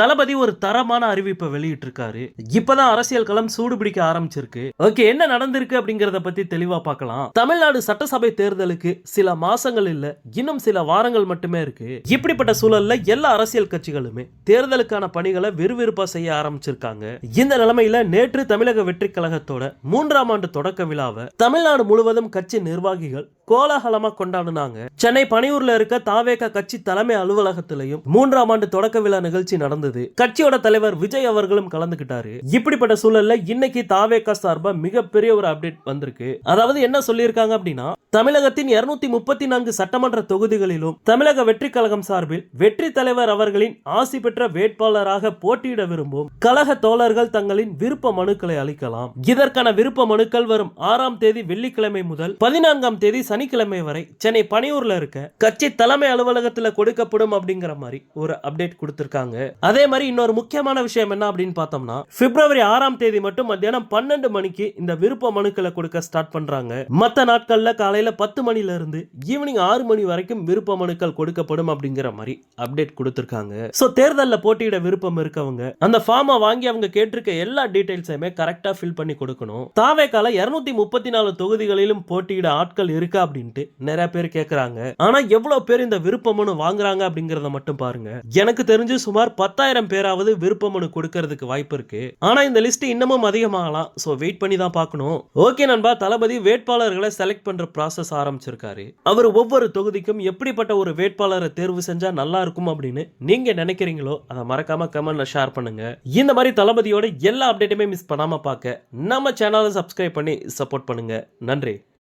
தளபதி ஒரு தரமான அறிவிப்பை வெளியிட்டிருக்காரு. இப்பதான் அரசியல் களம் சூடு பிடிக்க ஆரம்பிச்சிருக்கு. ஓகே என்ன நடந்திருக்கு அப்படிங்கறத பத்தி தெளிவா பார்க்கலாம். தமிழ்நாடு சட்டசபை தேர்தலுக்கு சில மாசங்கள் இல்ல இன்னும் சில வாரங்கள் மட்டுமே இருக்கு. இப்படிப்பட்ட சூழல்ல எல்லா அரசியல் கட்சிகளுமே தேர்தலுக்கான பணிகளை விறுவிறுப்பா செய்ய ஆரம்பிச்சிருக்காங்க. இந்த நிலைமையில நேற்று தமிழக வெற்றி கழகத்தோட மூன்றாம் ஆண்டு தொடக்க விழாவை தமிழ்நாடு முழுவதும் கட்சி நிர்வாகிகள் கோலாகலமா கொண்டாடினாங்க. சென்னை பனையூர்ல இருக்க தாவேக கட்சி தலைமை அலுவலகத்திலையும் மூன்றாம் ஆண்டு தொடக்க விழா நிகழ்ச்சி நடந்தது. கட்சியோட தலைவர் விஜய் அவர்களும் கலந்துகிட்டாரு இப்படிப்பட்ட சூழல்ல இன்னைக்கு தாவேக சார்பா மிகப்பெரிய ஒரு அப்டேட் வந்திருக்கு. அதாவது என்ன சொல்லியிருக்காங்க அப்படின்னா தமிழகத்தின் இருநூத்தி முப்பத்தி நான்கு சட்டமன்ற தொகுதிகளிலும் தமிழக வெற்றி கழகம் சார்பில் வெற்றி தலைவர் அவர்களின் ஆசி பெற்ற வேட்பாளராக போட்டியிட விரும்பும் கழக தோழர்கள் தங்களின் விருப்ப மனுக்களை அளிக்கலாம். இதற்கான விருப்ப மனுக்கள் வரும் ஆறாம் தேதி வெள்ளிக்கிழமை முதல் பதினான்காம் தேதி சனிக்கிழமை வரை சென்னை பணியூர்ல இருக்க கட்சி தலைமை அலுவலகத்துல கொடுக்கப்படும் அப்படிங்கிற மாதிரி ஒரு அப்டேட் கொடுத்திருக்காங்க. அதே மாதிரி இன்னொரு முக்கியமான விஷயம் என்ன அப்படின்னு பார்த்தோம்னா பிப்ரவரி ஆறாம் தேதி மட்டும் மத்தியானம் பன்னெண்டு மணிக்கு இந்த விருப்ப மனுக்களை கொடுக்க ஸ்டார்ட் பண்றாங்க. மத்த நாட்கள்ல காலையில பத்து மணில இருந்து ஈவினிங் ஆறு மணி வரைக்கும் விருப்ப மனுக்கள் கொடுக்கப்படும் அப்படிங்கிற மாதிரி அப்டேட் கொடுத்திருக்காங்க. சோ தேர்தல்ல போட்டியிட விருப்பம் இருக்கவங்க அந்த ஃபார்மை வாங்கி அவங்க கேட்டிருக்க எல்லா டீடைல்ஸையுமே கரெக்டா ஃபில் பண்ணி கொடுக்கணும். தாவேக்கால இருநூத்தி முப்பத்தி நாலு தொகுதிகளிலும் போட்டியிட ஆட்கள் இருக்கா அப்படின்ட்டு நிறைய பேர் கேட்குறாங்க ஆனா எவ்வளவு பேர் இந்த விருப்ப மனு வாங்குறாங்க அப்படிங்கிறத மட்டும் பாருங்க. எனக்கு தெரிஞ்சு சுமார் பத்தாயிரம் பேராவது விருப்ப மனு கொடுக்கறதுக்கு வாய்ப்பு இருக்கு. ஆனா இந்த லிஸ்ட் இன்னமும் அதிகமாகலாம். ஸோ வெயிட் பண்ணி தான் பார்க்கணும். ஓகே நண்பா. தளபதி வேட்பாளர்களை செலக்ட் பண்ற ப்ராசஸ் ஆரம்பிச்சிருக்காரு. அவர் ஒவ்வொரு தொகுதிக்கும் எப்படிப்பட்ட ஒரு வேட்பாளரை தேர்வு செஞ்சா நல்லா இருக்கும் அப்படின்னு நீங்க நினைக்கிறீங்களோ அதை மறக்காம கமெண்ட்ல ஷேர் பண்ணுங்க. இந்த மாதிரி தளபதியோட எல்லா அப்டேட்டுமே மிஸ் பண்ணாம பார்க்க நம்ம சேனலை சப்ஸ்கிரைப் பண்ணி சப்போர்ட் பண்ணுங்க. நன்றி.